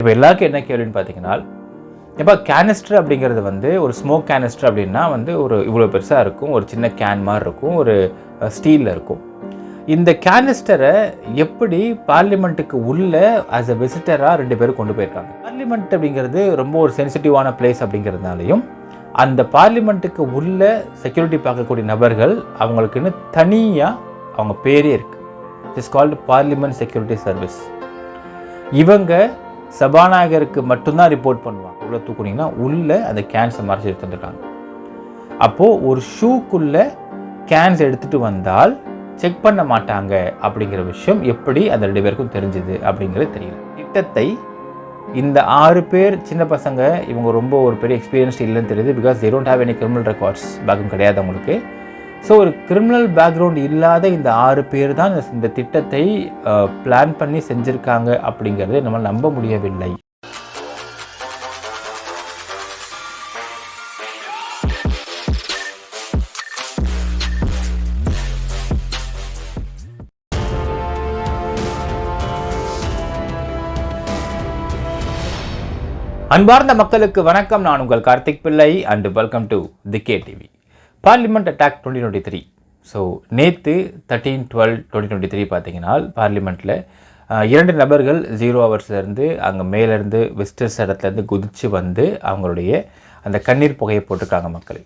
இப்போ எல்லாருக்கும் என்ன கேள்வின்னு பார்த்தீங்கன்னா இப்போ கேனிஸ்டர் அப்படிங்கிறது வந்து ஒரு ஸ்மோக் கேனிஸ்டர் அப்படின்னா வந்து ஒரு இவ்வளோ பெருசாக இருக்கும் ஒரு சின்ன கேன் மாதிரி இருக்கும் ஒரு ஸ்டீலில் இருக்கும். இந்த கேனிஸ்டரை எப்படி பார்லிமெண்ட்டுக்கு உள்ள ஆஸ் அ விசிட்டராக ரெண்டு பேரும் கொண்டு போயிருக்காங்க? பார்லிமெண்ட் அப்படிங்கிறது ரொம்ப ஒரு சென்சிட்டிவான பிளேஸ் அப்படிங்கிறதுனாலையும் அந்த பார்லிமெண்ட்டுக்கு உள்ள செக்யூரிட்டி பார்க்கக்கூடிய நபர்கள் அவங்களுக்குன்னு தனியாக அவங்க பேரே இருக்குது it's called parliament security service இவங்க சபாநாயகருக்கு மட்டும்தான் ரிப்போர்ட் பண்ணுவாங்க. உள்ள தூக்குனீங்கன்னா உள்ளே அந்த கேன்ஸை மறைச்சி எடுத்து அப்போது ஒரு ஷூக்குள்ளே கேன்ஸ் எடுத்துகிட்டு வந்தால் செக் பண்ண மாட்டாங்க அப்படிங்கிற விஷயம் எப்படி அந்த ரெண்டு பேருக்கும் தெரிஞ்சுது அப்படிங்கிறது தெரியல. திட்டத்தை இந்த ஆறு பேர் சின்ன பசங்க இவங்க ரொம்ப ஒரு பெரிய எக்ஸ்பீரியன்ஸ் இல்லைன்னு தெரியுது because they don't have any criminal records பேக்கும் கிடையாது அவங்களுக்கு. ஸோ ஒரு கிரிமினல் பேக்ரவுண்ட் இல்லாத இந்த ஆறு பேர் தான் இந்த- இந்த திட்டத்தை பிளான் பண்ணி செஞ்சுருக்காங்க அப்படிங்கிறது நம்மளால் நம்ப முடியவில்லை. அன்பார்ந்த மக்களுக்கு வணக்கம். நான் உங்கள் Karthik Pillai and welcome to the K TV parliament attack twenty twenty three so நேற்று thirteen twelve twenty twenty three பார்த்தீங்கன்னா பார்லிமெண்ட்டில் இரண்டு நபர்கள் ஜீரோ ஹவர்ஸ்லேருந்து அங்கே மேலேருந்து விஸ்டர்ஸ் இடத்துலேருந்து குதித்து வந்து அவங்களுடைய அந்த கண்ணீர் புகையை போட்டிருக்காங்க மக்கள்.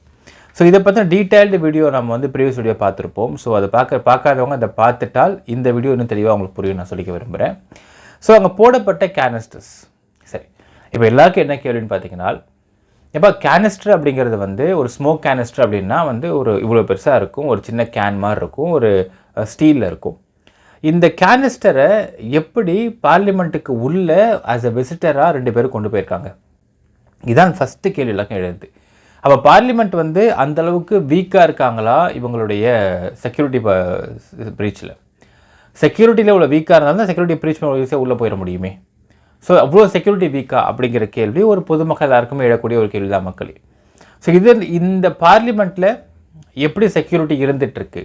ஸோ இதை பற்றின டீட்டெயில்டு வீடியோ நம்ம வந்து ப்ரீவியஸ் வீடியோ பார்த்துருப்போம். ஸோ அதை பார்க்க பார்க்காதவங்க அதை பார்த்துட்டால் இந்த வீடியோ இன்னும் தெளிவாக அவங்களுக்கு புரியும் நான் சொல்லிக்க விரும்புகிறேன் ஸோ அங்கே போடப்பட்ட கேனஸ்டர்ஸ் சரி. இப்போ எல்லாருக்கும் என்ன கேள்வின்னு பார்த்தீங்கன்னா இப்போ கேனிஸ்டர் அப்படிங்கிறது வந்து ஒரு ஸ்மோக் கேனிஸ்டர் அப்படின்னா வந்து ஒரு இவ்வளோ பெருசாக இருக்கும். ஒரு சின்ன கேன் மாதிரி இருக்கும். ஒரு ஸ்டீலில் இருக்கும். இந்த கேனிஸ்டரை எப்படி பார்லிமெண்ட்டுக்கு உள்ளே ஆஸ் அ விசிட்டராக ரெண்டு பேரும் கொண்டு போயிருக்காங்க? இதான் ஃபஸ்ட்டு கேள்வி எல்லாருக்கும் எழுது அப்போ பார்லிமெண்ட் வந்து அந்தளவுக்கு வீக்காக இருக்காங்களா? இவங்களுடைய செக்யூரிட்டி ப்ரீச்சில் செக்யூரிட்டியில் இவ்வளோ வீக்காக இருந்தாலும் தான் செக்யூரிட்டி ப்ரீச் ஈஸியாக உள்ளே போயிட முடியுமே? ஸோ அவ்வளோ செக்யூரிட்டி வீக்கா அப்படிங்கிற கேள்வி ஒரு பொதுமக்கள் எல்லாருக்குமே எழக்கூடிய ஒரு கேள்வி தான் மக்களே. ஸோ இது இந்த பார்லிமெண்ட்டில் எப்படி செக்யூரிட்டி இருந்துகிட்ருக்கு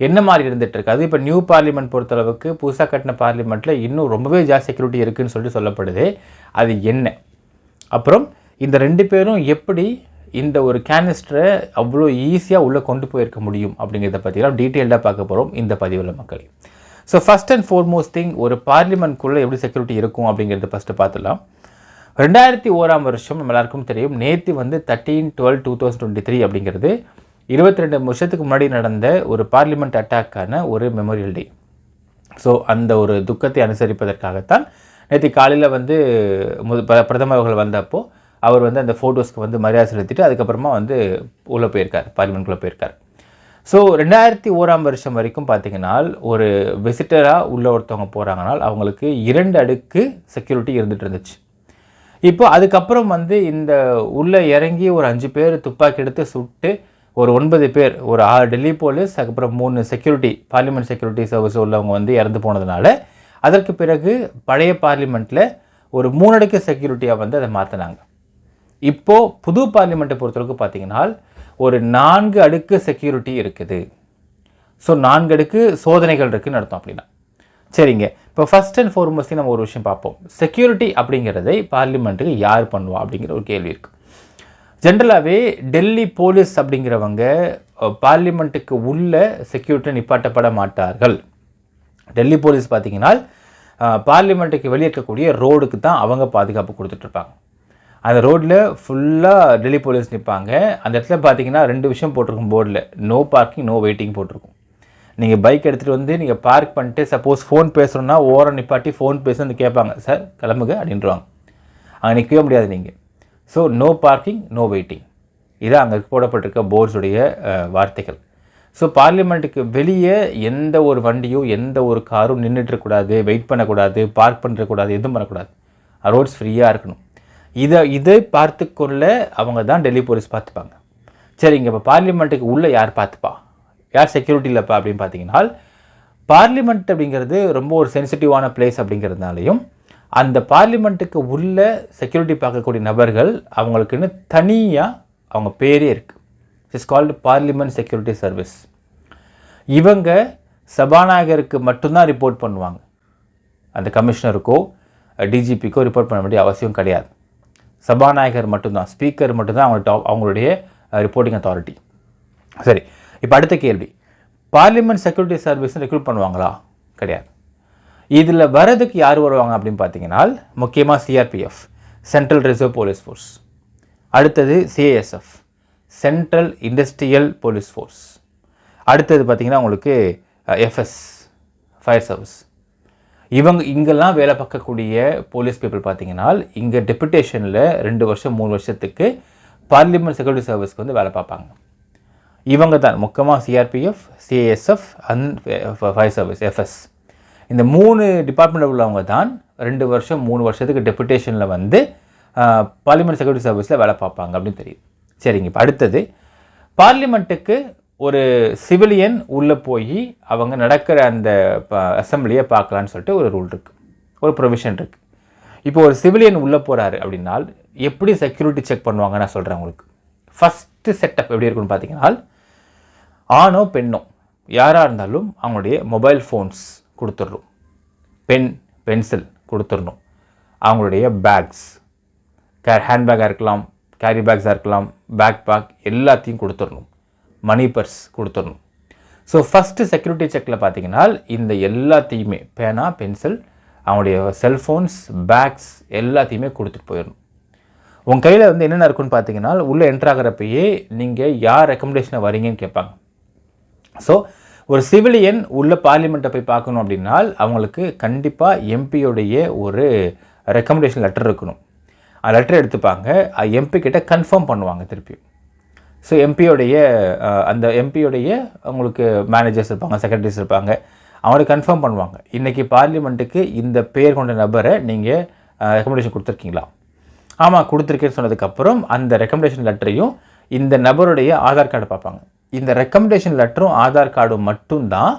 என்ன மாதிரி இருந்துகிட்ருக்கு அது இப்போ நியூ பார்லிமெண்ட் பொறுத்தளவுக்கு புதுசாக கட்டின பார்லிமெண்ட்டில் இன்னும் ரொம்பவே ஜாஸ்தி செக்யூரிட்டி இருக்குதுன்னு சொல்லிட்டு சொல்லப்படுது. அது என்ன? அப்புறம் இந்த ரெண்டு பேரும் எப்படி இந்த ஒரு கேனிஸ்டரை அவ்வளோ ஈஸியாக உள்ளே கொண்டு போயிருக்க முடியும் அப்படிங்கிறத பற்றிலாம் டீட்டெயில்டாக பார்க்க போகிறோம் இந்த பதிவில் மக்களே. So first and foremost thing ஒரு பார்லிமெண்ட்குள்ளே எப்படி செக்யூரிட்டி இருக்கும் அப்படிங்கிறத ஃபஸ்ட்டு பார்த்துலாம் ரெண்டாயிரத்தி ஓராம் வருஷம் நம்ம எல்லாருக்கும் தெரியும் நேற்று வந்து thirteen twelve two thousand twenty three அப்படிங்கிறது இருபத்தி ரெண்டு வருஷத்துக்கு முன்னாடி நடந்த ஒரு பார்லிமெண்ட் அட்டாக்கான ஒரு மெமோரியல் டே ஸோ அந்த ஒரு துக்கத்தை அனுசரிப்பதற்காகத்தான் நேற்று காலையில் வந்து முத பிரதமர் அவர்கள் வந்தப்போ அவர் வந்து அந்த ஃபோட்டோஸ்க்கு வந்து மரியாதை செலுத்திட்டு அதுக்கப்புறமா வந்து உள்ளே போயிருக்கார் பார்லிமெண்ட்குள்ளே போயிருக்கார். ஸோ ரெண்டாயிரத்தி ஓராம் வருஷம் வரைக்கும் பார்த்தீங்கன்னா ஒரு விசிட்டராக உள்ள ஒருத்தவங்க போகிறாங்கனால் அவங்களுக்கு இரண்டு அடுக்கு செக்யூரிட்டி இருந்துட்டு இருந்துச்சு. இப்போ அதுக்கப்புறம் வந்து இந்த உள்ளே இறங்கி ஒரு அஞ்சு பேர் துப்பாக்கி எடுத்து சுட்டு ஒரு ஒன்பது பேர் ஒரு ஆறு டெல்லி போலீஸ் அதுக்கப்புறம் மூணு செக்யூரிட்டி பார்லிமெண்ட் செக்யூரிட்டி சர்வீஸ் உள்ளவங்க வந்து இறந்து போனதுனால அதற்கு பிறகு பழைய பார்லிமெண்ட்டில் ஒரு மூணடுக்கு செக்யூரிட்டியாக வந்து அதை மாற்றினாங்க இப்போது புது பார்லிமெண்ட்டை பொறுத்தளவுக்கு பார்த்தீங்கன்னா ஒரு நான்கு அடுக்கு செக்யூரிட்டி இருக்குது. ஸோ நான்கு அடுக்கு சோதனைகள் இருக்குதுன்னு அர்த்தம் அப்படின்னா. சரிங்க. இப்போ ஃபர்ஸ்ட் அண்ட் ஃபார்மோஸ்ட்லி நம்ம ஒரு விஷயம் பார்ப்போம். செக்யூரிட்டி அப்படிங்கிறதை பார்லிமெண்ட்டுக்கு யார் பண்ணுவா அப்படிங்கிற ஒரு கேள்வி இருக்குது ஜென்ரலாகவே டெல்லி போலீஸ் அப்படிங்கிறவங்க பார்லிமெண்ட்டுக்கு உள்ள செக்யூரிட்டி நிப்பாட்டப்பட மாட்டார்கள். டெல்லி போலீஸ் பார்த்தீங்கன்னா பார்லிமெண்ட்டுக்கு வெளியே இருக்கக்கூடிய ரோடுக்கு தான் அவங்க பாதுகாப்பு கொடுத்துட்ருப்பாங்க அந்த ரோட்டில் ஃபுல்லாக டெல்லி போலீஸ் நிற்பாங்க அந்த இடத்துல பார்த்தீங்கன்னா ரெண்டு விஷயம் போட்டிருக்கும் போர்டில். நோ பார்க்கிங் நோ வெயிட்டிங் போட்டிருக்கும். நீங்கள் பைக் எடுத்துகிட்டு வந்து நீங்கள் பார்க் பண்ணிட்டு சப்போஸ் ஃபோன் பேசுகிறோன்னா ஓரம் நிப்பாட்டி ஃபோன் பேசுன்னு கேட்பாங்க. சார் கிளம்புங்க அப்படின்றவாங்க அங்கே நிற்கவே முடியாது நீங்கள் so no parking no waiting இது அங்கே போடப்பட்டிருக்க போர்ட்ஸுடைய வார்த்தைகள். ஸோ பார்லிமெண்ட்டுக்கு வெளியே எந்த ஒரு வண்டியும் எந்த ஒரு காரும் நின்றுட்டுருக்கூடாது வெயிட் பண்ணக்கூடாது பார்க் பண்ணுறக்கூடாது எதுவும் பண்ணக்கூடாது. ரோட்ஸ் ஃப்ரீயாக இருக்கணும். இதை இதை பார்த்து கொள்ள அவங்க தான் டெல்லி போலீஸ் பார்த்துப்பாங்க. சரிங்க இப்போ பார்லிமெண்ட்டுக்கு உள்ளே யார் பார்த்துப்பா? யார் செக்யூரிட்டி இல்லைப்பா அப்படின்னு பார்த்தீங்கன்னா பார்லிமெண்ட் அப்படிங்கிறது ரொம்ப ஒரு சென்சிட்டிவான பிளேஸ் அப்படிங்கிறதுனாலையும் அந்த பார்லிமெண்ட்டுக்கு உள்ள செக்யூரிட்டி பார்க்கக்கூடிய நபர்கள் அவங்களுக்குன்னு தனியாக அவங்க பேரே இருக்குது it's called parliament security service இவங்க சபாநாயகருக்கு மட்டும்தான் ரிப்போர்ட் பண்ணுவாங்க. அந்த கமிஷனருக்கோ டிஜிபிக்கோ ரிப்போர்ட் பண்ண வேண்டிய அவசியம் கிடையாது. சபாநாயகர் மட்டும்தான் ஸ்பீக்கர் மட்டும்தான் அவங்க டாப் அவங்களுடைய ரிப்போர்ட்டிங் அத்தாரிட்டி சரி இப்போ அடுத்த கேள்வி. பார்லிமெண்ட் செக்யூரிட்டி சர்வீஸ் ரெக்ரூட் பண்ணுவாங்களா? கிடையாது. இதில் வரதுக்கு யார் வருவாங்க அப்படின்னு பார்த்தீங்கன்னா முக்கியமாக CRPF central reserve police force அடுத்தது CISF central industrial police force அடுத்தது பார்த்திங்கன்னா உங்களுக்கு எஃப்எஸ் ஃபயர் சர்வீஸ் இவங்க இங்கெல்லாம் வேலை பார்க்கக்கூடிய போலீஸ் பீப்புள் பார்த்தீங்கன்னா இங்கே டெபுடேஷனில் ரெண்டு வருஷம் மூணு வருஷத்துக்கு பார்லிமெண்ட் செக்யூரிட்டி சர்வீஸ்க்கு வந்து வேலை பார்ப்பாங்க. இவங்க தான் முக்கியமாக CRPF CISF and fire service FS இந்த மூணு டிபார்ட்மெண்ட் உள்ளவங்க தான் ரெண்டு வருஷம் மூணு வருஷத்துக்கு டெபுடேஷனில் வந்து பார்லிமெண்ட் செக்யூரிட்டி சர்வீஸில் வேலை பார்ப்பாங்க அப்படின்னு தெரியுது. சரிங்க இப்போ அடுத்தது பார்லிமெண்ட்டுக்கு ஒரு சிவிலியன் உள்ளே போய் அவங்க நடக்கிற அந்த அசம்பிளியை பார்க்கலான்னு சொல்லிட்டு ஒரு ரூல் இருக்குது ஒரு ப்ரொவிஷன் இருக்குது இப்போ ஒரு சிவிலியன் உள்ளே போகிறாரு அப்படின்னால் எப்படி செக்யூரிட்டி செக் பண்ணுவாங்க நான் சொல்கிறேன் உங்களுக்கு. ஃபஸ்ட்டு செட்டப் எப்படி இருக்குன்னு பார்த்தீங்கன்னா ஆணோ பெண்ணோ யாராக இருந்தாலும் அவங்களுடைய மொபைல் ஃபோன்ஸ் கொடுத்துட்றோம் பென் பென்சில் கொடுத்துடணும். அவங்களுடைய பேக்ஸ் கே ஹேண்ட்பேக்காக இருக்கலாம் கேரி பேக்ஸாக இருக்கலாம் பேக் பேக் எல்லாத்தையும் கொடுத்துடணும். மணி பர்ஸ் கொடுத்துடணும். ஸோ ஃபஸ்ட்டு செக்யூரிட்டி செக்கில் பார்த்தீங்கன்னா இந்த எல்லாத்தையுமே பேனா பென்சில் அவங்களுடைய செல்ஃபோன்ஸ் பேக்ஸ் எல்லாத்தையுமே கொடுத்துட்டு போயிடணும். உங்கள் கையில் வந்து என்னென்ன இருக்குன்னு பார்த்தீங்கன்னா உள்ளே என்ட்ராகிறப்பயே நீங்கள் யார் ரெக்கமெண்டேஷனை வரீங்கன்னு கேட்பாங்க. ஸோ ஒரு சிவிலியன் உள்ள பார்லிமெண்ட்டை போய் பார்க்கணும் அப்படின்னா அவங்களுக்கு கண்டிப்பாக எம்பியோடைய ஒரு ரெக்கமெண்டேஷன் லெட்டர் இருக்கணும். அந்த லெட்டர் எடுத்துப்பாங்க. எம்பி கிட்ட கன்ஃபார்ம் பண்ணுவாங்க திருப்பியும். ஸோ எம்பியோடைய அந்த எம்பியோடைய அவங்களுக்கு மேனேஜர்ஸ் இருப்பாங்க செக்ரட்டரிஸ் இருப்பாங்க. அவங்களை கன்ஃபார்ம் பண்ணுவாங்க. இன்றைக்கி பார்லிமெண்ட்டுக்கு இந்த பேர் கொண்ட நபரை நீங்கள் ரெக்கமெண்டேஷன் கொடுத்துருக்கீங்களா? ஆமாம் கொடுத்துருக்கேன்னு சொன்னதுக்கப்புறம் அந்த ரெக்கமெண்டேஷன் லெட்டரையும் இந்த நபருடைய ஆதார் கார்டை பார்ப்பாங்க. இந்த ரெக்கமெண்டேஷன் லெட்டரும் ஆதார் கார்டும் மட்டும்தான்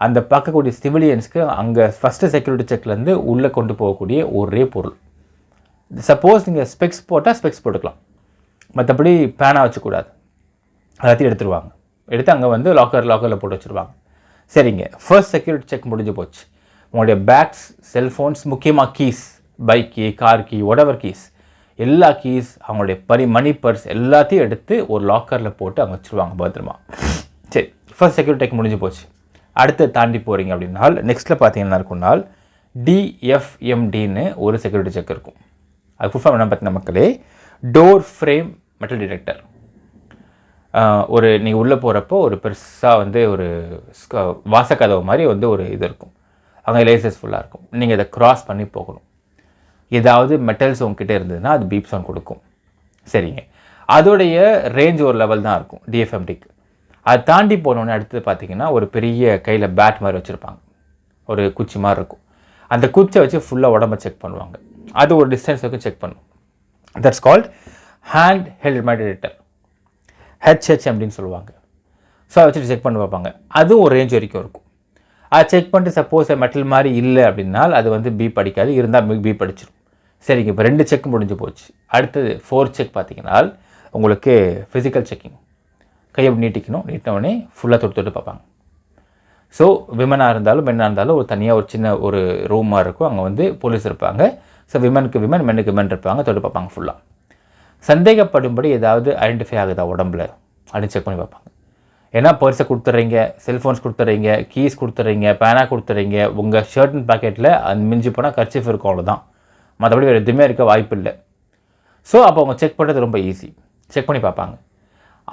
அந்த பார்க்கக்கூடிய சிவிலியன்ஸ்க்கு அங்கே ஃபஸ்ட்டு செக்யூரிட்டி செக்லேருந்து உள்ளே கொண்டு போகக்கூடிய ஒரே பொருள். சப்போஸ் நீங்கள் ஸ்பெக்ஸ் போட்டால் ஸ்பெக்ஸ் போட்டுக்கலாம். மற்றபடி பேனாக வச்சுக்கூடாது எல்லாத்தையும் எடுத்துருவாங்க. எடுத்து அங்கே வந்து லாக்கர் லாக்கரில் போட்டு வச்சுருவாங்க. சரிங்க. ஃபர்ஸ்ட் செக்யூரிட்டி செக் முடிஞ்சு போச்சு. உங்களுடைய பேக்ஸ் செல்ஃபோன்ஸ் முக்கியமாக keys bike key car key other keys எல்லா கீஸ் அவங்களுடைய பரி மணி பர்ஸ் எல்லாத்தையும் எடுத்து ஒரு லாக்கரில் போட்டு அங்கே வச்சுருவாங்க பத்திரமா. சரி. ஃபர்ஸ்ட் செக்யூரிட்டி செக் முடிஞ்சு போச்சு. அடுத்து தாண்டி போகிறீங்க அப்படின்னால் நெக்ஸ்ட்டில் பார்த்தீங்கன்னா இருக்கும்னால் டிஎஃப்எம்டின்னு ஒரு செக்யூரிட்டி செக் இருக்கும். அது ஃபுல் ஃபார்ம் என்ன பார்த்தீங்கன்னா மக்களே டோர் ஃப்ரேம் மெட்டல் டிடெக்டர் ஒரு நீங்கள் உள்ளே போகிறப்போ ஒரு பெருசாக வந்து ஒரு வாசக்கதவு மாதிரி வந்து ஒரு இது இருக்கும். அங்கே லேசஸ் ஃபுல்லாக இருக்கும். நீங்கள் இதை க்ராஸ் பண்ணி போகணும். ஏதாவது மெட்டல்ஸ் உங்ககிட்ட இருந்ததுன்னா அது பீப் சவுண்ட் கொடுக்கும். சரிங்க. அதோடைய ரேஞ்ச் ஒரு லெவல் தான் இருக்கும் டிஎஃப்எம்டிக்கு அதை தாண்டி போனோடனே அடுத்தது பார்த்தீங்கன்னா ஒரு பெரிய கையில் பேட் மாதிரி வச்சுருப்பாங்க. ஒரு குச்சி மாதிரி இருக்கும். அந்த குச்சை வச்சு ஃபுல்லாக உடம்ப செக் பண்ணுவாங்க. அது ஒரு டிஸ்டன்ஸ் வரைக்கும் செக் பண்ணும். தட்ஸ் கால்ட் ஹேண்ட் ஹெல்ட் மெடிடேட்டர் ஹெச்ஹெச் அப்படின்னு சொல்லுவாங்க. ஸோ அதை வச்சுட்டு செக் பண்ணி பார்ப்பாங்க. அதுவும் ஒரு ரேஞ்ச் வரைக்கும் இருக்கும். அதை செக் பண்ணிட்டு சப்போஸ் மெட்டல் மாதிரி இல்லை அப்படின்னால் அது வந்து பி படிக்காது. இருந்தால் பி படிச்சிடும் சரிங்க இப்போ ரெண்டு செக் முடிஞ்சு போச்சு. அடுத்தது ஃபோர் செக் பார்த்தீங்கன்னா உங்களுக்கு ஃபிசிக்கல் செக்கிங் கையை நீட்டிக்கணும். நீட்டினவுடனே ஃபுல்லாக தொட்டு தொட்டு பார்ப்பாங்க. ஸோ விமனாக இருந்தாலும் மென்னாக இருந்தாலும் ஒரு தனியாக ஒரு சின்ன ஒரு ரூமாக இருக்கும். அங்கே வந்து போலீஸ் இருப்பாங்க. ஸோ விமனுக்கு விமன் மென்னுக்கு மென் இருப்பாங்க. தொட்டு பார்ப்பாங்க ஃபுல்லாக சந்தேகப்படும்படி ஏதாவது ஐடென்டிஃபை ஆகுதா உடம்புல? அப்படின்னு செக் பண்ணி பார்ப்பாங்க. ஏன்னா பர்ஸை கொடுத்துட்றீங்க செல்ஃபோன்ஸ் கொடுத்துட்றீங்க கீஸ் கொடுத்துட்றீங்க பேனா கொடுத்துட்றீங்க உங்கள் ஷர்ட் அண்ட் பாக்கெட்டில் அது மிஞ்சி போனால் கர்ச்சிஃப் இருக்கும் அவ்வளோதான் மற்றபடி வேறு எதுவுமே இருக்க வாய்ப்பு இல்லை. ஸோ அப்போ அவங்க செக் பண்ணுறது ரொம்ப ஈஸி செக் பண்ணி பார்ப்பாங்க.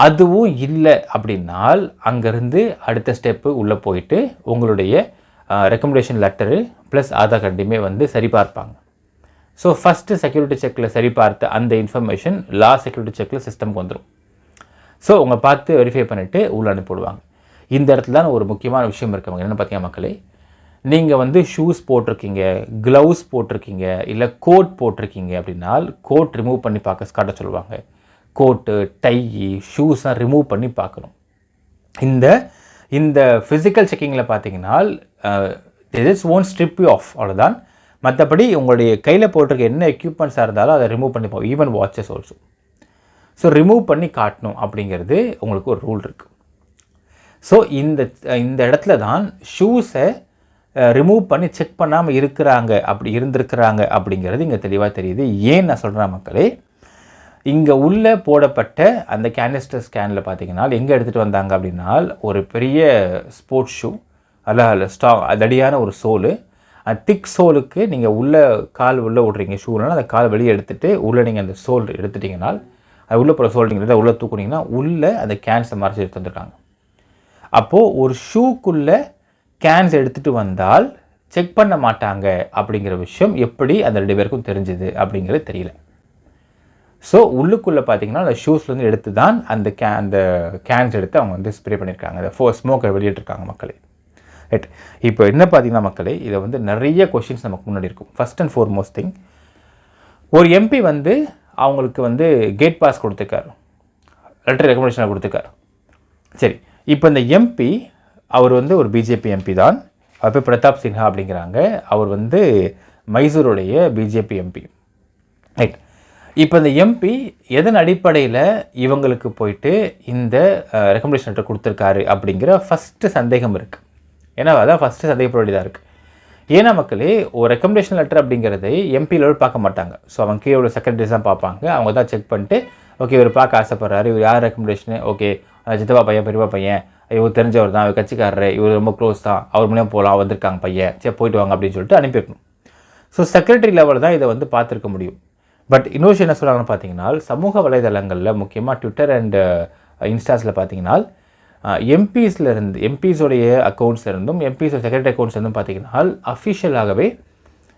அதுவும் இல்லை அப்படின்னால் அங்கேருந்து அடுத்த ஸ்டெப்பு உள்ளே போயிட்டு உங்களுடைய ரெக்கமெண்டேஷன் லெட்டரு ப்ளஸ் ஆதார் கார்டையுமே வந்து சரிபார்ப்பாங்க. ஸோ ஃபஸ்ட்டு செக்யூரிட்டி செக்கில் சரி பார்த்த அந்த இன்ஃபர்மேஷன் லா செக்யூரிட்டி செக்கில் சிஸ்டம்க்கு வந்துடும் ஸோ உங்களை பார்த்து வெரிஃபை பண்ணிவிட்டு உள்ளே அனுப்பிவிடுவாங்க. இந்த இடத்துல தான் ஒரு முக்கியமான விஷயம் இருக்கவங்க என்னென்னு பார்த்தீங்கன்னா மக்களே? நீங்கள் வந்து ஷூஸ் போட்டிருக்கீங்க க்ளவுஸ் போட்டிருக்கீங்க இல்லை கோட் போட்டிருக்கீங்க அப்படின்னா கோட் ரிமூவ் பண்ணி பார்க்க காட்ட சொல்லுவாங்க. கோட்டு டை ஷூஸ்லாம் ரிமூவ் பண்ணி பார்க்கணும். இந்த இந்த ஃபிசிக்கல் செக்கிங்கில் பார்த்தீங்கன்னா இஸ் ஓன் ஸ்ட்ரிப் ஆஃப் அவ்வளோதான் மற்றபடி உங்களுடைய கையில் போட்டிருக்க என்ன எக்யூப்மெண்ட்ஸாக இருந்தாலும் அதை ரிமூவ் பண்ணி போகும் even watches also so remove பண்ணி காட்டணும் அப்படிங்கிறது உங்களுக்கு ஒரு ரூல் இருக்குது ஸோ இந்த இந்த இடத்துல தான் ஷூஸை ரிமூவ் பண்ணி செக் பண்ணாமல் இருக்கிறாங்க அப்படி இருந்திருக்கிறாங்க அப்படிங்கிறது இங்கே தெளிவாக தெரியுது. ஏன் நான் சொல்கிறேன் மக்களே? இங்கே உள்ளே போடப்பட்ட அந்த கேனிஸ்டர் ஸ்கேனில் பார்த்தீங்கன்னா எங்கே எடுத்துகிட்டு வந்தாங்க அப்படின்னா ஒரு பெரிய ஸ்போர்ட்ஸ் ஷூ அல்ல ஸ்டா அதடியான ஒரு சோலு திக் சோலுக்கு நீங்கள் உள்ளே கால் உள்ளே விட்றீங்க ஷூனால் அந்த கால் வெளியே எடுத்துகிட்டு உள்ளே நீங்கள் அந்த சோல் எடுத்துட்டிங்கன்னா அது உள்ளே போகிற சோல் நீங்கள் உள்ளே தூக்குனீங்கன்னா உள்ளே அந்த கேன்ஸை மறைச்சி எடுத்து வந்துருக்காங்க அப்போது ஒரு ஷூக்குள்ளே கேன்ஸ் எடுத்துகிட்டு வந்தால் செக் பண்ண மாட்டாங்க அப்படிங்கிற விஷயம் எப்படி அந்த ரெண்டு பேருக்கும் தெரிஞ்சுது அப்படிங்கிறது தெரியல. ஸோ உள்ளுக்குள்ளே பார்த்தீங்கன்னா அந்த ஷூஸ்லேருந்து எடுத்து தான் அந்த கே அந்த கேன்ஸ் எடுத்து அவங்க வந்து ஸ்ப்ரே பண்ணியிருக்காங்க. அந்த ஃபோ ஸ்மோக்கை வெளியிட்டிருக்காங்க மக்களே. ரைட் இப்போ என்ன பார்த்தீங்கன்னா மக்களே இதை வந்து நிறைய கொஷின்ஸ் நமக்கு முன்னாடி இருக்கும். ஃபஸ்ட் அண்ட் ஃபோர்மோஸ்ட் திங் ஒரு எம்பி வந்து அவங்களுக்கு வந்து கேட் பாஸ் கொடுத்துருக்காரு. லெட்டர் ரெக்கமெண்டேஷனை கொடுத்துருக்காரு. சரி இப்போ இந்த எம்பி அவர் வந்து ஒரு பிஜேபி எம்பி தான். அவர் பேர் பிரதாப் சின்ஹா அப்படிங்கிறாங்க. அவர் வந்து மைசூருடைய பிஜேபி எம்பி ரைட் இப்போ இந்த எம்பி எதன் அடிப்படையில் இவங்களுக்கு போயிட்டு இந்த ரெக்கமெண்டேஷன் லெட்டர் கொடுத்துருக்காரு அப்படிங்கிற ஃபஸ்ட்டு சந்தேகம் இருக்குது ஏன்னா அதான் ஃபஸ்ட்டு சந்தேகப்பட வேண்டியதாக இருக்குது ஏன்னா மக்களே ஒரு ரெக்கமெண்டேஷன் லெட்டர் அப்படிங்கிறதை எம்பி லெவல் பார்க்க மாட்டாங்க. ஸோ அவங்க கீழே உள்ள செக்ரட்டரிஸ் தான் பார்ப்பாங்க. அவங்க தான் செக் பண்ணிட்டு ஓகே இவர் பார்க்க ஆசைப்படுறாரு. இவர் யார் ரெக்கமெண்டேஷனு ஓகே சித்தப்பா பையன் பெரியப்பா பையன் இவர் தெரிஞ்சவர் தான் இவர் கட்சிக்காரரு இவர் ரொம்ப க்ளோஸ் தான் அவர் மூலியம் போகலாம் வந்திருக்காங்க பையன் சரி போயிட்டு வாங்க அப்படின்னு சொல்லிட்டு அனுப்பியிருக்கணும் ஸோ செக்ரட்டரி லெவலில் தான் இதை வந்து பார்த்துருக்க முடியும். பட் இன்னொரு என்ன சொல்கிறாங்கன்னு பார்த்தீங்கன்னா சமூக வலைதளங்களில் முக்கியமாக ட்விட்டர் அண்ட் இன்ஸ்டாஸில் பார்த்தீங்கன்னா எம்பிஸ்லேருந்து எம்பிஸோடைய அக்கௌண்ட்ஸ் இருந்தும் எம்பிஸோட செக்ரட்டரி அக்கௌண்ட்ஸ்லேருந்தும் பார்த்தீங்கன்னா அஃபிஷியலாகவே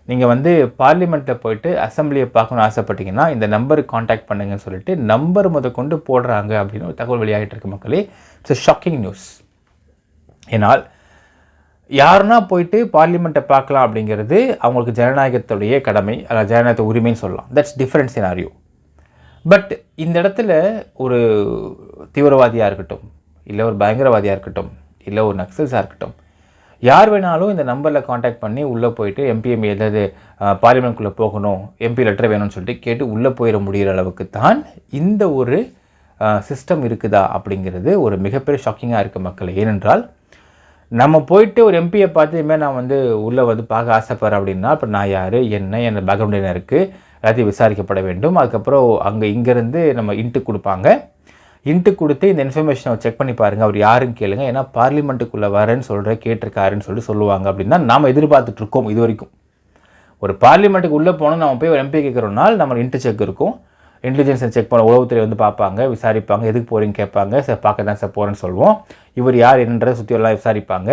நீங்கள் வந்து பார்லிமெண்ட்டில் போயிட்டு அசம்பிளியை பார்க்கணும்னு ஆசைப்பட்டீங்கன்னா இந்த நம்பருக்கு காண்டாக்ட் பண்ணுங்கன்னு சொல்லிட்டு நம்பர் முத கொண்டு போடுறாங்க அப்படின்னு ஒரு தகவல் வெளியாகிட்டு இருக்கு மக்களே. இட்ஸ் ஷாக்கிங் நியூஸ் ஏன்னால் யாருன்னா போயிட்டு பார்லிமெண்ட்டை பார்க்கலாம் அப்படிங்கிறது அவங்களுக்கு ஜனநாயகத்துடைய கடமை அல்ல ஜனநாயகத்தை உரிமைன்னு சொல்லலாம். தட்ஸ் டிஃப்ரெண்ட் சினாரியோ பட் இந்த இடத்துல ஒரு தீவிரவாதியாக இருக்கட்டும் இல்லை ஒரு பயங்கரவாதியாக இருக்கட்டும் இல்லை ஒரு நக்சல்ஸாக இருக்கட்டும் யார் வேணாலும் இந்த நம்பரில் காண்டாக்ட் பண்ணி உள்ளே போயிட்டு எம்பிஎம் ஏதாவது பார்லிமெண்ட்குள்ளே போகணும் எம்பி லெட்டர் வேணும்னு சொல்லிட்டு கேட்டு உள்ளே போயிட முடிகிற அளவுக்கு தான் இந்த ஒரு சிஸ்டம் இருக்குதா அப்படிங்கிறது ஒரு மிகப்பெரிய ஷாக்கிங்காக இருக்குது மக்கள். ஏனென்றால் நம்ம போயிட்டு ஒரு எம்பியை பார்த்து இதுமாதிரி நான் வந்து உள்ளே வந்து பார்க்க ஆசைப்படுறேன் அப்படின்னா இப்போ நான் யார் என்ன என்ன பேக்ரவுண்ட் என்ன இருக்குது எல்லாத்தையும் விசாரிக்கப்பட வேண்டும். அதுக்கப்புறம் அங்கே இங்கேருந்து நம்ம இன்ட்டு கொடுப்பாங்க. இன்ட்டு கொடுத்து இந்த இன்ஃபர்மேஷனை செக் பண்ணி பாருங்கள் அவர் யாருன்னு கேளுங்க. ஏன்னா பார்லிமெண்ட்டுக்குள்ளே வரேன்னு சொல்கிற கேட்டிருக்காருன்னு சொல்லி சொல்லுவாங்க அப்படின்னா நாம் எதிர்பார்த்துட்ருக்கோம் இது வரைக்கும். ஒரு பார்லிமெண்ட்டுக்கு உள்ளே போனால் நம்ம போய் ஒரு எம்பி கேட்குறோம்னால் நம்ம இன்ட்டு செக் இருக்கும். இன்டெலிஜென்ஸை செக் பண்ண உளவுத்துறை வந்து பார்ப்பாங்க விசாரிப்பாங்க எதுக்கு போகிறீங்க கேட்பாங்க. சார் பார்க்க தான் சார் போகிறேன்னு சொல்லுவோம். இவர் யார் என்னன்றதை சுற்றி எல்லாம் விசாரிப்பாங்க.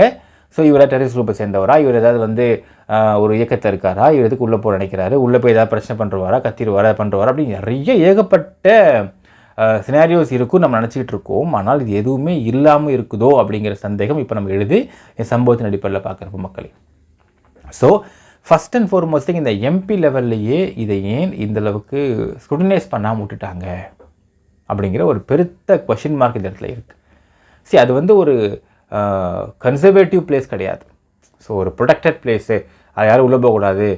ஸோ இவரை டெரரிஸ்ட் குரூப்பை சேர்ந்தவரா? இவர் ஏதாவது வந்து ஒரு இயக்கத்தில் இருக்காரா? இவர் எதுக்கு உள்ளே போக நினைக்கிறாரு? உள்ளே போய் ஏதாவது பிரச்சனை பண்ணுறவாரா கத்திடுவாரா? பண்ணுறவாரா அப்படின்னு நிறைய ஏகப்பட்ட சினாரியோஸ் இருக்கும் நம்ம நினச்சிக்கிட்டு இருக்கோம். ஆனால் இது எதுவுமே இல்லாமல் இருக்குதோ அப்படிங்கிற சந்தேகம் இப்போ நம்ம எழுதி என் சம்பவத்தின் அடிப்படையில் பார்க்குறப்ப மக்களே. ஸோ ஃபஸ்ட் அண்ட் ஃபார்மோஸ்ட் இந்த எம்பி லெவல்லையே இதை ஏன் இந்தளவுக்கு ஸ்குடினைஸ் ஸ்க்ரூட்டினைஸ் பண்ணாமல் விட்டுட்டாங்க? அப்படிங்கிற ஒரு பெருத்த கொஷின் மார்க் இந்த இடத்துல இருக்குது சரி அது வந்து ஒரு கன்சர்வேட்டிவ் பிளேஸ் கிடையாது. ஸோ ஒரு ப்ரொடெக்டட் பிளேஸு அது யாரும் உள்ளே போகக்கூடாது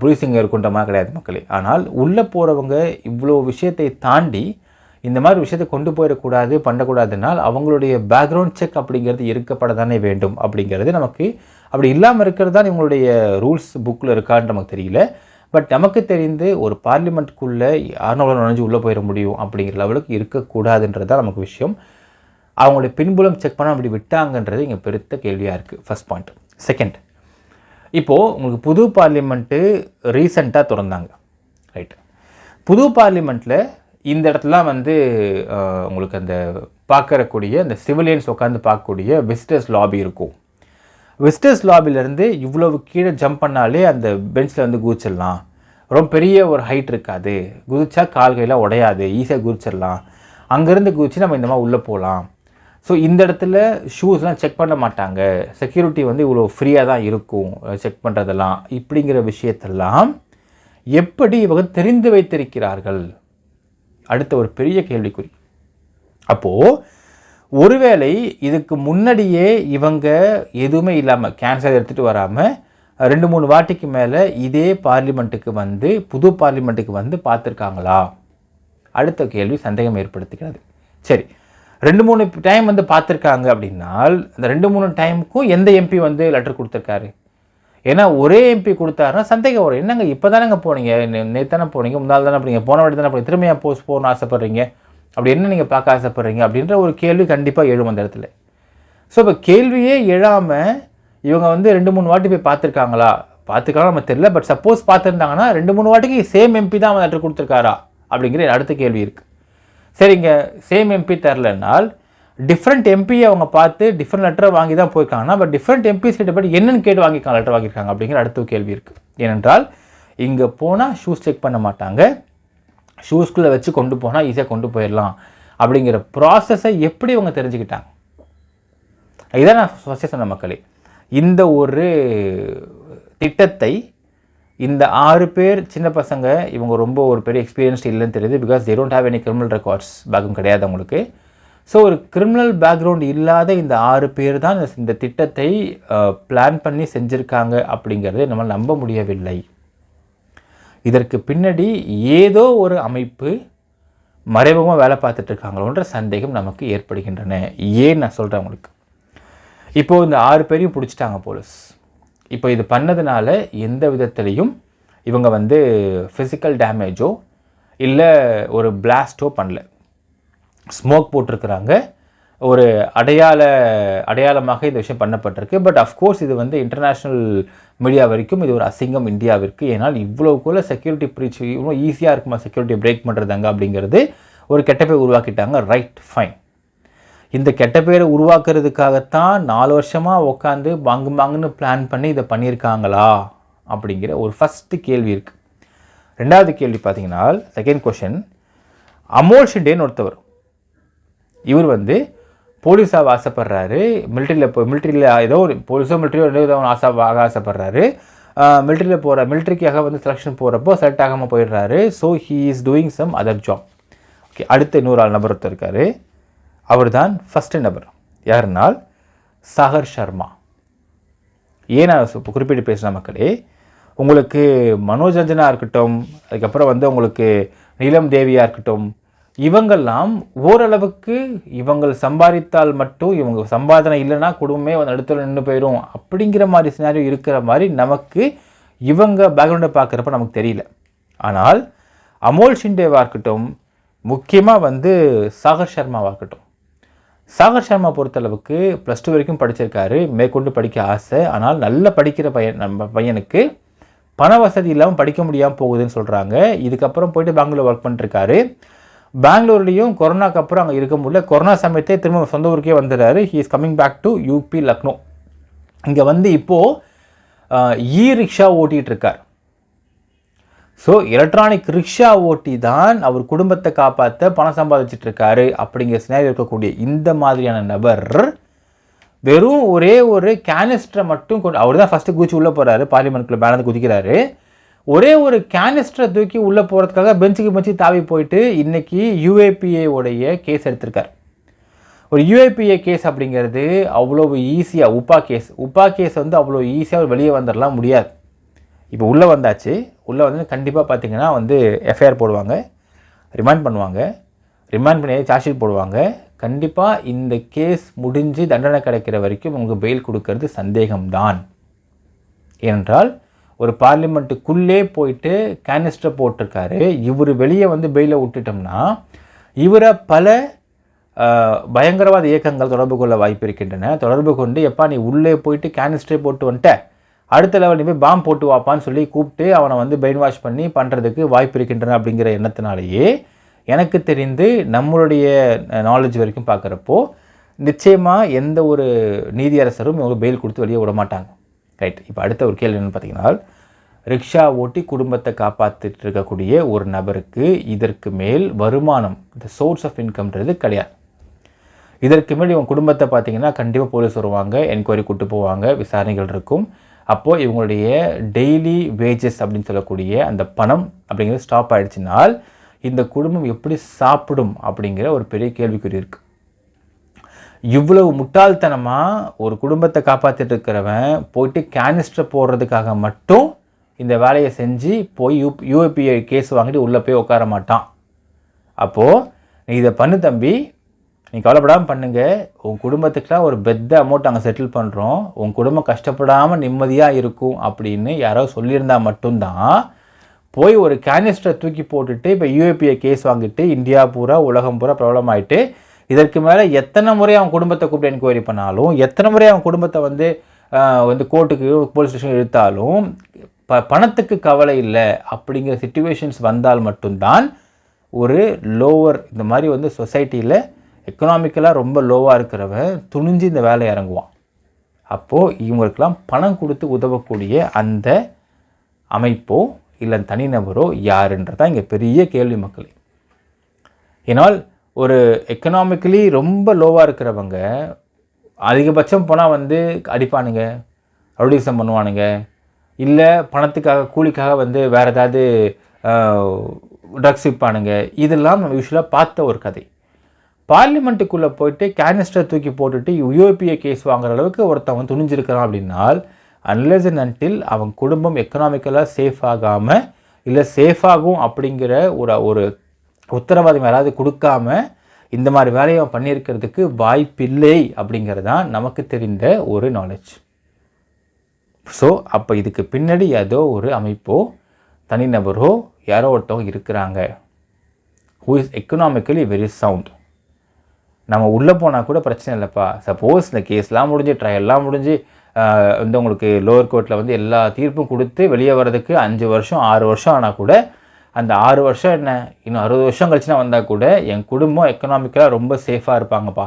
புலிசிங்க இருக்குன்ற மாதிரி கிடையாது மக்களே. ஆனால் உள்ளே போகிறவங்க இவ்வளோ விஷயத்தை தாண்டி இந்த மாதிரி விஷயத்தை கொண்டு போயிடக்கூடாது பண்ணக்கூடாதுனால் அவங்களுடைய பேக்ரவுண்ட் செக் அப்படிங்கிறது இருக்கப்பட தானே வேண்டும் அப்படிங்கிறது நமக்கு அப்படி இல்லாமல் இருக்கிறது தான் இவங்களுடைய ரூல்ஸ் புக்கில் இருக்கான்னு நமக்கு தெரியல. பட் நமக்கு தெரிந்து ஒரு பார்லிமெண்ட்டுக்குள்ளே யாரும் நுழைஞ்சு உள்ளே போயிட முடியும் அப்படிங்கிற லெவலுக்கு இருக்கக்கூடாதுன்றது தான் நமக்கு விஷயம். அவங்களுடைய பின்புலம் செக் பண்ண அப்படி விட்டாங்கன்றது இங்கே பெருத்த கேள்வியாக இருக்குது ஃபஸ்ட் பாயிண்ட் செகண்ட் இப்போது உங்களுக்கு புது பார்லிமெண்ட்டு ரீசண்டாக திறந்தாங்க. ரைட் புது பார்லிமெண்ட்டில் இந்த இடத்துலாம் வந்து உங்களுக்கு அந்த பார்க்கறக்கூடிய அந்த சிவிலியன்ஸ் உட்காந்து பார்க்கக்கூடிய விசிட்டர்ஸ் லாபி இருக்கும். விசிட்டர்ஸ் லாபிலேருந்து இவ்வளவு கீழே ஜம்ப் பண்ணாலே அந்த பெஞ்சில் வந்து குதிச்சிடலாம். ரொம்ப பெரிய ஒரு ஹைட் இருக்காது. குதிச்சா கால்கையெல்லாம் உடையாது. ஈஸியாக குதிச்சிடலாம். அங்கேருந்து குதிச்சு நம்ம இந்த மாதிரி உள்ளே போகலாம். ஸோ இந்த இடத்துல ஷூஸ்லாம் செக் பண்ண மாட்டாங்க. செக்யூரிட்டி வந்து இவ்வளோ ஃப்ரீயாக தான் இருக்கும். செக் பண்ணுறதெல்லாம் இப்படிங்கிற விஷயத்தெல்லாம் எப்படி இவங்க தெரிந்து வைத்திருக்கிறார்கள்? அடுத்த ஒரு பெரிய கேள்விக்குறி. அப்போது ஒருவேளை இதுக்கு முன்னாடியே இவங்க எதுவுமே இல்லாமல் கேன்சர் எடுத்துகிட்டு வராமல் ரெண்டு மூணு வாட்டிக்கு மேலே இதே பார்லிமெண்ட்டுக்கு வந்து புது பார்லிமெண்ட்டுக்கு வந்து பார்த்துருக்காங்களா? அடுத்த கேள்வி சந்தேகம் ஏற்படுத்துகிறது. சரி ரெண்டு மூணு டைம் வந்து பார்த்துருக்காங்க அப்படின்னால் அந்த ரெண்டு மூணு டைமுக்கும் எந்த எம்பி வந்து லெட்டர் கொடுத்துருக்காரு? ஏன்னா ஒரே எம்பி கொடுத்தாருன்னா சந்தேகம் வரும். என்னங்க இப்போ தானேங்க போனீங்க? நேற்று தானே போனீங்க முன்னாள் தானே போனீங்க போன வாட்டி தானே போனீங்க திரும்பியாக போஸ்ட் போகணும்னு ஆசைப்பட்றீங்க? அப்படி என்ன நீங்கள் பார்க்க ஆசைப்பட்றீங்க? அப்படின்ற ஒரு கேள்வி கண்டிப்பாக எழும் அந்த இடத்துல. ஸோ இப்போ கேள்வியே எழாமல் இவங்க வந்து ரெண்டு மூணு வாட்டி போய் பார்த்துருக்காங்களா? பார்த்துக்கலாம் நம்ம தெரியல பட் சப்போஸ் பார்த்துருந்தாங்கன்னா ரெண்டு மூணு வாட்டிக்கு சேம் எம்பி தான் அவன் லெட்டர் கொடுத்துருக்காரா? அப்படிங்கிற அடுத்த கேள்வி இருக்குது சரிங்க சேம் எம்பி தரலனால் டிஃப்ரெண்ட் எம்பியை அவங்க பார்த்து டிஃப்ரெண்ட் லெட்டர் வாங்கி தான் போயிருக்காங்கன்னா பட் டிஃப்ரெண்ட் எம்பிஸ் கிட்ட போய் என்னென்னு கேட்டு வாங்கியிருக்காங்க லெட்டர் வாங்கியிருக்காங்க அப்படிங்கிற அடுத்த கேள்வி இருக்குது ஏனென்றால் இங்கே போனால் ஷூஸ் செக் பண்ண மாட்டாங்க. ஷூஸ்குள்ளே வச்சு கொண்டு போனால் ஈஸியாக கொண்டு போயிடலாம் அப்படிங்கிற ப்ராசஸை எப்படி இவங்க தெரிஞ்சுக்கிட்டாங்க? இதான் நான் ஃபஸ்ட்டே சொன்ன மக்களே. இந்த ஒரு திட்டத்தை இந்த ஆறு பேர் சின்ன பசங்க இவங்க ரொம்ப ஒரு பெரிய எக்ஸ்பீரியன்ஸ்ட் இல்லைன்னு தெரியுது because they don't have any criminal records பேக்கும் கிடையாது அவங்களுக்கு. ஸோ ஒரு கிரிமினல் பேக்ரவுண்ட் இல்லாத இந்த ஆறு பேர் தான் இந்த- திட்டத்தை பிளான் பண்ணி செஞ்சுருக்காங்க அப்படிங்கிறதை நம்ம நம்ப முடியவில்லை. இதற்கு பின்னாடி ஏதோ ஒரு அமைப்பு மறைமுகமாக வேலை பார்த்துட்டு இருக்காங்களோன்ற சந்தேகம் நமக்கு ஏற்படுகின்றன. ஏன் நான் சொல்கிறேன் உங்களுக்கு? இப்போது இந்த ஆறு பேரையும் பிடிச்சிட்டாங்க போலீஸ். இப்போ இது பண்ணதுனால எந்த விதத்துலேயும் இவங்க வந்து ஃபிசிக்கல் டேமேஜோ இல்லை ஒரு பிளாஸ்டோ பண்ணல. ஸ்மோக் போட்டிருக்கிறாங்க. ஒரு அடையாள அடையாளமாக இந்த விஷயம் பண்ணப்பட்டிருக்கு. பட் அஃப்கோர்ஸ் இது வந்து இன்டர்நேஷ்னல் மீடியா வரைக்கும் இது ஒரு அசிங்கம் இந்தியாவிற்கு. ஏன்னால் இவ்வளோக்குள்ள செக்யூரிட்டி பிரீச் இவ்வளோ ஈஸியாக இருக்குமா செக்யூரிட்டி பிரேக் பண்ணுறதாங்க அப்படிங்கிறது ஒரு கெட்ட பேர் உருவாக்கிட்டாங்க. ரைட் ஃபைன் இந்த கெட்ட பேரை உருவாக்குறதுக்காகத்தான் நாலு வருஷமாக உட்காந்து வாங்கு வாங்குன்னு பிளான் பண்ணி இதை பண்ணியிருக்காங்களா? அப்படிங்கிற ஒரு ஃபஸ்ட்டு கேள்வி இருக்குது ரெண்டாவது கேள்வி பார்த்தீங்கன்னா செகண்ட் கொஷின் அமோல் ஷிண்டேன்னு ஒருத்தவர் இவர் வந்து போலீஸாக ஆசைப்படுறாரு மிலிட்ரியில் போ மிலிட்ரியில் ஏதோ ஒரு போலீஸோ மிலிட்ரியோ ஏதோ ஆசை ஆக ஆசைப்படுறாரு. மிலிட்ரியில் போகிற மிலிட்ரிக்காக வந்து செலெக்ஷன் போகிறப்போ செலக்ட் ஆகாமல் போயிடுறாரு. So he is doing some other job okay அடுத்த இன்னொரு ஆள் நபர் ஒருத்தர் இருக்கார். அவர் தான் ஃபஸ்ட்டு நபர். யாருனால் சாகர் சர்மா ஏன் நான் இப்போ குறிப்பிட்டு பேசுன மக்களே உங்களுக்கு மனோஜ் இருக்கட்டும் அதுக்கப்புறம் வந்து உங்களுக்கு நீலம் தேவியாக இருக்கட்டும் இவங்கெல்லாம் ஓரளவுக்கு இவங்கள் சம்பாதித்தால் மட்டும் இவங்க சம்பாதனை இல்லைன்னா குடும்பமே வந்து நடுத்தர நின்று போயிடும் அப்படிங்கிற மாதிரி சினாரியோ இருக்கிற மாதிரி நமக்கு இவங்க பேக்ரவுண்டை பார்க்குறப்ப நமக்கு தெரியல. ஆனால் அமோல் ஷிண்டேவாக இருக்கட்டும் முக்கியமாக வந்து சாகர் சர்மாவாக இருக்கட்டும். சாகர் சர்மா பொறுத்தளவுக்கு ப்ளஸ் டூ வரைக்கும் படிச்சிருக்காரு மேற்கொண்டு படிக்க ஆசை. ஆனால் நல்ல படிக்கிற பையன் நம்ம பையனுக்கு பண வசதி இல்லாமல் படிக்க முடியாமல் போகுதுன்னு சொல்கிறாங்க இதுக்கப்புறம் போயிட்டு பெங்களூர் ஒர்க் பண்ணிருக்காரு பெங்களூர்லேயும் கொரோனாக்கு அப்புறம் அங்கே இருக்க முடியல. கொரோனா சமயத்தே திரும்ப சொந்த ஊருக்கே வந்துடுறாரு. He is coming back to UP Lucknow இங்கே வந்து இப்போது இ ரிக்ஷா ஓட்டிகிட்டு இருக்கார். ஸோ எலக்ட்ரானிக் ரிக்ஷா ஓட்டி தான் அவர் குடும்பத்தை காப்பாற்ற பணம் சம்பாதிச்சிட்டு இருக்காரு அப்படிங்கிற சினாரி இருக்கக்கூடிய இந்த மாதிரியான நபர் வெறும் ஒரே ஒரு கேனிஸ்டரை மட்டும் கொண்டு அவர் தான் ஃபஸ்ட்டு குச்சி உள்ளே போகிறாரு பார்லிமெண்ட்குள்ளே பேனர் குதிக்கிறாரு. ஒரே ஒரு கேனிஸ்டரை தூக்கி உள்ளே போகிறதுக்காக பெஞ்சுக்கு பெஞ்சு தாவி போயிட்டு இன்றைக்கி யூஏபிஏவுடைய கேஸ் எடுத்திருக்கார். ஒரு யூஏபிஏ கேஸ் அப்படிங்கிறது அவ்வளோ ஈஸியாக உப்பா கேஸ் உப்பா கேஸ் வந்து அவ்வளோ ஈஸியாக வெளியே வந்துடலாம் முடியாது. இப்போ உள்ளே வந்தாச்சு. உள்ளே வந்து கண்டிப்பாக பார்த்தீங்கன்னா வந்து எஃப்ஐஆர் போடுவாங்க. ரிமாண்ட் பண்ணுவாங்க. ரிமாண்ட் பண்ணி சார்ஜ் ஷீட் போடுவாங்க. கண்டிப்பாக இந்த கேஸ் முடிஞ்சு தண்டனை கிடைக்கிற வரைக்கும் உங்களுக்கு பெயில் கொடுக்கறது சந்தேகம்தான். ஏனென்றால் ஒரு பார்லிமெண்ட்டுக்குள்ளே போயிட்டு கேனிஸ்டர் போட்டிருக்காரு. இவர் வெளியே வந்து பெயிலை விட்டுட்டோம்னா இவரை பல பயங்கரவாத இயக்கங்கள் தொடர்பு கொள்ள வாய்ப்பு இருக்கின்றன. தொடர்பு கொண்டு எப்பா நீ உள்ளே போயிட்டு கேனிஸ்டரே போட்டு வந்துட்ட. அடுத்த லெவல் நீ போய் பாம் போட்டு வாப்பான்னு சொல்லி கூப்பிட்டு அவனை வந்து பிரெயின் வாஷ் பண்ணி பண்ணுறதுக்கு வாய்ப்பு இருக்கின்றன அப்படிங்கிற எண்ணத்தினாலேயே எனக்கு தெரிந்து நம்மளுடைய நாலேஜ் வரைக்கும் பார்க்குறப்போ நிச்சயமாக எந்த ஒரு நீதியரசரும் இவங்க பெயில் கொடுத்து வெளியே விட மாட்டாங்க ரைட் இப்போ அடுத்த ஒரு கேள்வி என்னென்னு பார்த்தீங்கன்னா ரிக்ஷா ஓட்டி குடும்பத்தை காப்பாற்றிட்டு இருக்கக்கூடிய ஒரு நபருக்கு இதற்கு மேல் வருமானம் இந்த சோர்ஸ் ஆஃப் இன்கம்ன்றது கிடையாது. இதற்கு மேல் இவங்க குடும்பத்தை பார்த்தீங்கன்னா கண்டிப்பாக போலீஸ் வருவாங்க என்கொயரி கூட்டு போவாங்க விசாரணைகள் இருக்கும். அப்போது இவங்களுடைய டெய்லி வேஜஸ் அப்படின்னு சொல்லக்கூடிய அந்த பணம் அப்படிங்கிறது ஸ்டாப் ஆகிடுச்சினால் இந்த குடும்பம் எப்படி சாப்பிடும் அப்படிங்கிற ஒரு பெரிய கேள்விக்குறி இருக்குது இவ்வளவு முட்டாள்தனமாக ஒரு குடும்பத்தை காப்பாற்றிட்டு இருக்கிறவன் போயிட்டு கேனிஸ்டர் போடுறதுக்காக மட்டும் இந்த வேலையை செஞ்சு போய் யூ யூஏபிஐ கேஸ் வாங்கிட்டு உள்ளே போய் உட்கார மாட்டான். அப்போது நீ இதை பண்ணு தம்பி. நீ கவலைப்படாமல் பண்ணுங்கள் உன் குடும்பத்துக்குலாம் ஒரு பெத்த அமௌண்ட் அங்கே செட்டில் பண்ணுறோம் உன் குடும்பம் கஷ்டப்படாமல் நிம்மதியாக இருக்கும் அப்படின்னு யாரோ சொல்லியிருந்தா மட்டும்தான் போய் ஒரு கேனிஸ்டரை தூக்கி போட்டுட்டு இப்போ யூஏபிஐ கேஸ் வாங்கிட்டு இந்தியா பூரா உலகம் பூரா ப்ராப்ளம் ஆகிட்டு இதற்கு மேலே எத்தனை முறை அவன் குடும்பத்தை கூப்பிட்டு என்கொயரி பண்ணாலும் எத்தனை முறை அவன் குடும்பத்தை வந்து வந்து கோர்ட்டுக்கு போலீஸ் ஸ்டேஷன் இழுத்தாலும் ப பணத்துக்கு கவலை இல்லை அப்படிங்கிற சுச்சுவேஷன்ஸ் வந்தால் மட்டும்தான் ஒரு லோவர் இந்த மாதிரி வந்து சொசைட்டியில் எக்கனாமிக்கலாக ரொம்ப லோவாக இருக்கிறவன் துணிஞ்சு இந்த வேலை இறங்குவான். அப்போது இவங்களுக்கெல்லாம் பணம் கொடுத்து உதவக்கூடிய அந்த அமைப்போ இல்லை தனிநபரோ யாருன்றதான் இங்கே பெரிய கேள்வி மக்களே. ஏன்னால் ஒரு எக்கனாமிக்கலி ரொம்ப லோவாக இருக்கிறவங்க அதிகபட்சம் போனால் வந்து அடிப்பானுங்க ரவுடிசம் பண்ணுவானுங்க. இல்லை பணத்துக்காக கூலிக்காக வந்து வேறு ஏதாவது ட்ரக்ஸ் விற்பானுங்க இதெல்லாம் நம்ம யூஸ்வலாக பார்த்த ஒரு கதை. பார்லிமெண்ட்டுக்குள்ளே போயிட்டு கேனிஸ்டர் தூக்கி போட்டுட்டு யூஏபிஏ கேஸ் வாங்குற அளவுக்கு ஒருத்தவன் துணிஞ்சிருக்கிறான் அப்படின்னால் அன்லெஸ் அண்ட் அன்டில் அவன் குடும்பம் எக்கனாமிக்கலாக சேஃப் ஆகாமல் இல்லை சேஃபாகும் அப்படிங்கிற ஒரு ஒரு உத்தரவாதம் யாராவது கொடுக்காம இந்த மாதிரி வேலையை அவன் பண்ணியிருக்கிறதுக்கு வாய்ப்பில்லை அப்படிங்கிறது தான் நமக்கு தெரிந்த ஒரு நாலேஜ் ஸோ அப்போ இதுக்கு பின்னாடி ஏதோ ஒரு அமைப்போ தனிநபரோ யாரோ ஒருத்தவங்க இருக்கிறாங்க. Who is economically very sound நம்ம உள்ளே போனால் கூட பிரச்சனை இல்லைப்பா. சப்போஸ் இந்த கேஸ்லாம் முடிஞ்சு ட்ரையல்லாம் முடிஞ்சு வந்து உங்களுக்கு லோவர் கோர்ட்டில் வந்து எல்லா தீர்ப்பும் கொடுத்து வெளியே வர்றதுக்கு அஞ்சு வருஷம் ஆறு வருஷம் ஆனால் கூட அந்த ஆறு வருஷம் என்ன? இன்னும் அறுபது வருஷம் கழிச்சு நான் வந்தால் கூட என் குடும்பம் எக்கனாமிக்கலாக ரொம்ப சேஃபாக இருப்பாங்கப்பா.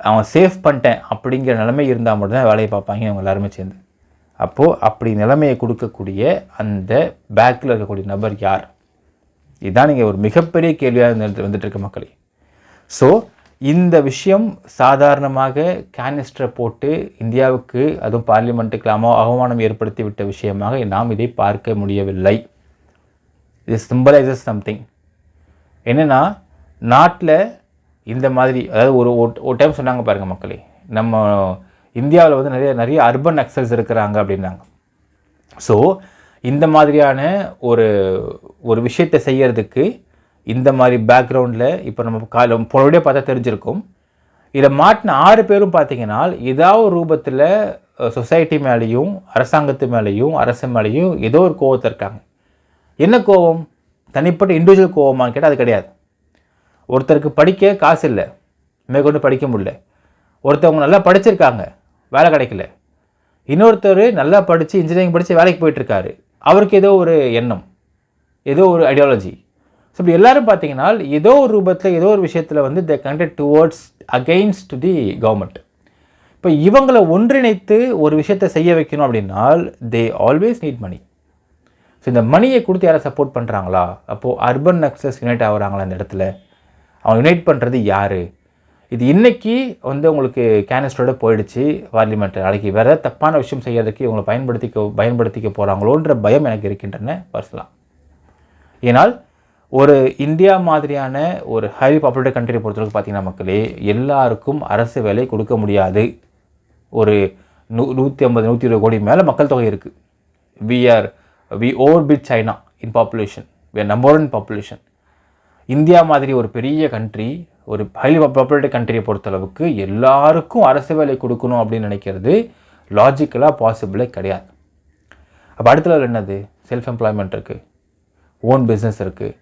அவன் சேஃப் பண்ணிட்டேன் அப்படிங்கிற நிலைமை இருந்தால் மட்டும்தான் வேலையை பார்ப்பாங்க அவங்க எல்லாருமே சேர்ந்து. அப்போது அப்படி நிலைமையை கொடுக்கக்கூடிய அந்த பேக்கில் இருக்கக்கூடிய நபர் யார்? இதுதான் நீங்கள் ஒரு மிகப்பெரிய கேள்வியாக இருந்து வந்துட்டு இருக்க மக்களே. ஸோ இந்த விஷயம் சாதாரணமாக கேனிஸ்டரை போட்டு இந்தியாவுக்கு அதுவும் பார்லிமெண்ட்டுக்கு அவமானம் ஏற்படுத்தி விட்ட விஷயமாக நாம் இதை பார்க்க முடியவில்லை. இது சிம்பலைசஸ் சம்திங் என்னென்னா நாட்டில் இந்த மாதிரி அதாவது ஒரு ஒரு- ஒரு டைம் சொன்னாங்க பாருங்கள் மக்களே. நம்ம இந்தியாவில் வந்து நிறைய நிறைய அர்பன் நக்சல்ஸ் இருக்கிறாங்க அப்படின்னாங்க. ஸோ இந்த மாதிரியான ஒரு ஒரு விஷயத்தை செய்கிறதுக்கு இந்த மாதிரி பேக்ரவுண்டில் இப்போ நம்ம கால போனோடய பார்த்தா தெரிஞ்சிருக்கும். இதை மாட்டின ஆறு பேரும் பார்த்தீங்கன்னா ஏதாவது ஒரு ரூபத்தில் சொசைட்டி மேலேயும் அரசாங்கத்து மேலேயும் அரசு மேலேயும் ஏதோ ஒரு கோவத்தை இருக்காங்க. என்ன கோவம்? தனிப்பட்ட இண்டிவிஜுவல் கோபமானு கேட்டால் அது கிடையாது. ஒருத்தருக்கு படிக்க காசு இல்லை. மேற்கொண்டு படிக்க முடியல. ஒருத்தவங்க நல்லா படிச்சிருக்காங்க. வேலை கிடைக்கல. இன்னொருத்தர் நல்லா படித்து இன்ஜினியரிங் படித்து வேலைக்கு போயிட்டுருக்காரு. அவருக்கு ஏதோ ஒரு எண்ணம். ஏதோ ஒரு ஐடியாலஜி ஸோ இப்படி எல்லாரும் பார்த்தீங்கன்னா ஏதோ ஒரு ரூபத்தில் ஏதோ ஒரு விஷயத்தில் வந்து the conduct towards against the government இப்போ இவங்களை ஒன்றிணைத்து ஒரு விஷயத்தை செய்ய வைக்கணும் அப்படின்னால் they always need money so இந்த மணியை கொடுத்து யாரை சப்போர்ட் பண்ணுறாங்களா அப்போது அர்பன் நக்சஸ் யுனைட் ஆகுறாங்களா அந்த இடத்துல? அவங்க யுனைட் பண்ணுறது யார்? இது இன்றைக்கி வந்து உங்களுக்கு கேனிஸ்டரோட போயிடுச்சு. பார்லிமெண்ட் நாளைக்கு வேறு தப்பான விஷயம் செய்யறதுக்கு இவங்களை பயன்படுத்திக்க பயன்படுத்திக்க போகிறாங்களோன்ற பயம் எனக்கு இருக்கின்றன பர்சலாம் ஏனால் ஒரு இந்தியா மாதிரியான ஒரு ஹைலி பாப்புலேட்டட் கண்ட்ரியை பொறுத்தவரைக்கும் பார்த்தீங்கன்னா மக்களே எல்லாருக்கும் அரசு வேலை கொடுக்க முடியாது. ஒரு நூ நூற்றி ஐம்பது நூற்றி இருபது கோடி மேலே மக்கள் தொகை இருக்குது we are we over beat China in population we are number one population India மாதிரி ஒரு பெரிய கண்ட்ரி ஒரு ஹைலி பாப்புலேட்டட் கண்ட்ரியை பொறுத்தளவுக்கு எல்லாருக்கும் அரசு வேலை கொடுக்கணும் அப்படின்னு நினைக்கிறது லாஜிக்கலாக பாசிபிளே கிடையாது. அப்போ அடுத்த level என்னது? செல்ஃப் எம்ப்ளாய்மெண்ட் இருக்குது ஓன் பிஸ்னஸ் இருக்குது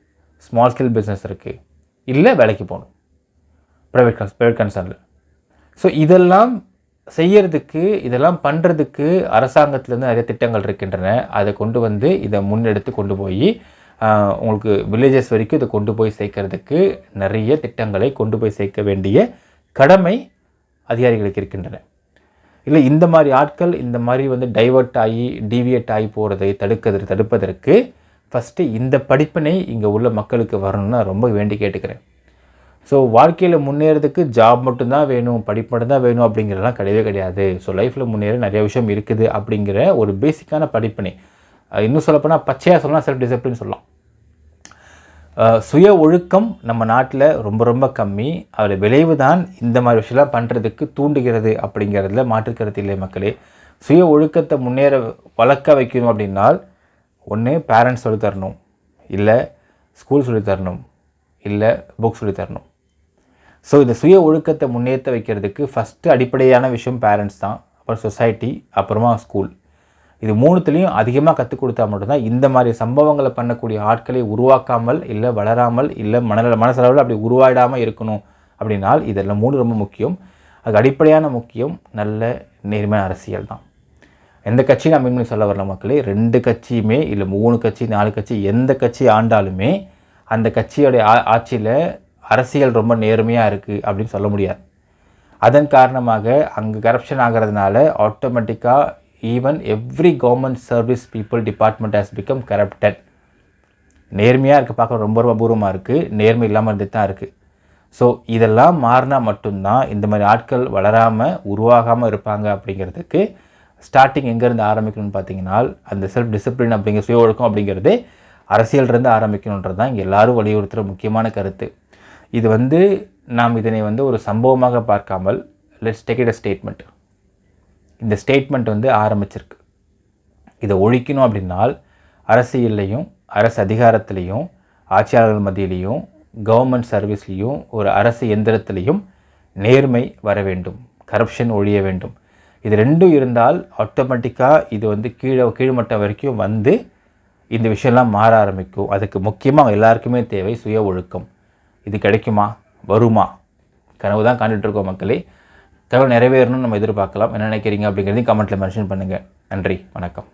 ஸ்மால் ஸ்கேல் பிஸ்னஸ் இருக்குது இல்லை வேலைக்கு போகணும். ப்ரைவேட் கன்ஸ் ப்ரைவேட் கன்சர்னில் ஸோ இதெல்லாம் செய்யறதுக்கு இதெல்லாம் பண்ணுறதுக்கு அரசாங்கத்திலேருந்து நிறைய திட்டங்கள் இருக்கின்றன. அதை கொண்டு வந்து இதை முன்னெடுத்து கொண்டு போய் உங்களுக்கு வில்லேஜஸ் வரைக்கும் இதை கொண்டு போய் சேர்க்கறதுக்கு நிறைய திட்டங்களை கொண்டு போய் சேர்க்க வேண்டிய கடமை அதிகாரிகளுக்கு இருக்கின்றன. இல்லை இந்த மாதிரி ஆட்கள் இந்த மாதிரி வந்து டைவர்ட் ஆகி டிவியேட் ஆகி போகிறதை தடுக்கிறது தடுப்பதற்கு ஃபஸ்ட்டு இந்த படிப்பினை இங்கே உள்ள மக்களுக்கு வரணும்னு நான் ரொம்ப வேண்டி கேட்டுக்கிறேன். ஸோ வாழ்க்கையில் முன்னேறதுக்கு ஜாப் மட்டும்தான் வேணும் படிப்பு மட்டும்தான் வேணும் அப்படிங்கிறதெல்லாம் கிடையவே கிடையாது. ஸோ லைஃப்பில் முன்னேற நிறைய விஷயம் இருக்குது அப்படிங்கிற ஒரு பேசிக்கான படிப்பினை. இன்னும் சொல்லப்போனால் பச்சையாக சொல்லலாம் செல்ஃப் டிசிப்ளின் சொல்லலாம். சுய ஒழுக்கம் நம்ம நாட்டில் ரொம்ப ரொம்ப கம்மி. அதோட விளைவு தான் இந்த மாதிரி விஷயம்லாம் பண்ணுறதுக்கு தூண்டுகிறது அப்படிங்கிறதுல மாற்றுக்கருத்து இல்லை மக்களே. சுய ஒழுக்கத்தை முன்னேற வளர்க்க வைக்கணும் அப்படின்னால் ஒன்று பேரண்ட்ஸ் சொல்லித் தரணும் இல்லை ஸ்கூல் சொல்லித்தரணும். இல்லை புக் சொல்லித்தரணும். ஸோ இந்த சுய ஒழுக்கத்தை முன்னேற்ற வைக்கிறதுக்கு ஃபஸ்ட்டு அடிப்படையான விஷயம் பேரண்ட்ஸ் தான். அப்புறம் சொசைட்டி அப்புறமா ஸ்கூல் இது மூணுத்துலேயும் அதிகமாக கற்றுக் கொடுத்தா மட்டும்தான் இந்த மாதிரி சம்பவங்களை பண்ணக்கூடிய ஆட்களை உருவாக்காமல் இல்லை வளராமல் இல்லை மன மனசளவில் அப்படி உருவாயிடாமல் இருக்கணும் அப்படின்னால் இதெல்லாம் மூணு ரொம்ப முக்கியம். அது அடிப்படையான முக்கியம் நல்ல நேர்மையான அரசியல் தான். எந்த கட்சியும் நான் மீன் சொல்ல வரல மக்களே. ரெண்டு கட்சியுமே இல்லை மூணு கட்சி நாலு கட்சி எந்த கட்சி ஆண்டாலுமே அந்த கட்சியோடைய ஆ ஆட்சியில் அரசியல் ரொம்ப நேர்மையாக இருக்குது அப்படின்னு சொல்ல முடியாது. அதன் காரணமாக அங்கே கரப்ஷன் ஆகிறதுனால ஆட்டோமேட்டிக்காக even every government service people department has become corrupted நேர்மையாக இருக்க பார்க்க ரொம்ப ரொம்ப அபூர்வமாக இருக்குது நேர்மை இல்லாமல் இருந்துட்டு தான் இருக்குது ஸோ இதெல்லாம் மாறினா மட்டும்தான் இந்த மாதிரி ஆட்கள் வளராமல் உருவாகாமல் இருப்பாங்க அப்படிங்கிறதுக்கு ஸ்டார்டிங் எங்கேருந்து ஆரம்பிக்கணும்னு பார்த்தீங்கன்னா அந்த செல்ஃப் டிசிப்ளின் அப்படிங்கிற சுய ஒழுக்கம் அப்படிங்கிறது அரசியலிருந்து ஆரம்பிக்கணுன்றது தான் இங்கே எல்லோரும் வலியுறுத்துகிற முக்கியமான கருத்து. இது வந்து நாம் இதனை வந்து ஒரு சம்பவமாக பார்க்காமல் let's take it a statement இந்த ஸ்டேட்மெண்ட் வந்து ஆரம்பிச்சிருக்கு. இதை ஒழிக்கணும் அப்படின்னால் அரசியல்லையும் அரசு அதிகாரத்திலையும் ஆட்சியாளர்கள் மத்தியிலையும் கவர்மெண்ட் சர்வீஸ்லேயும் ஒரு அரசு எந்திரத்திலையும் நேர்மை வர வேண்டும். கரப்ஷன் ஒழிய வேண்டும். இது ரெண்டும் இருந்தால் ஆட்டோமேட்டிக்காக இது வந்து கீழே கீழ்மட்டம் வரைக்கும் வந்து இந்த விஷயம்லாம் மாற ஆரம்பிக்கும். அதுக்கு முக்கியமாக எல்லாருக்குமே தேவை சுய ஒழுக்கம். இது கிடைக்குமா? வருமா? கனவு தான் காண்டுட்டு இருக்கோம் மக்களே. கனவு நிறைவேறணும்னு நம்ம எதிர்பார்க்கலாம். என்ன நினைக்கிறீங்க அப்படிங்கிறதையும் கமெண்ட்டில் மென்ஷன் பண்ணுங்கள் நன்றி. வணக்கம்.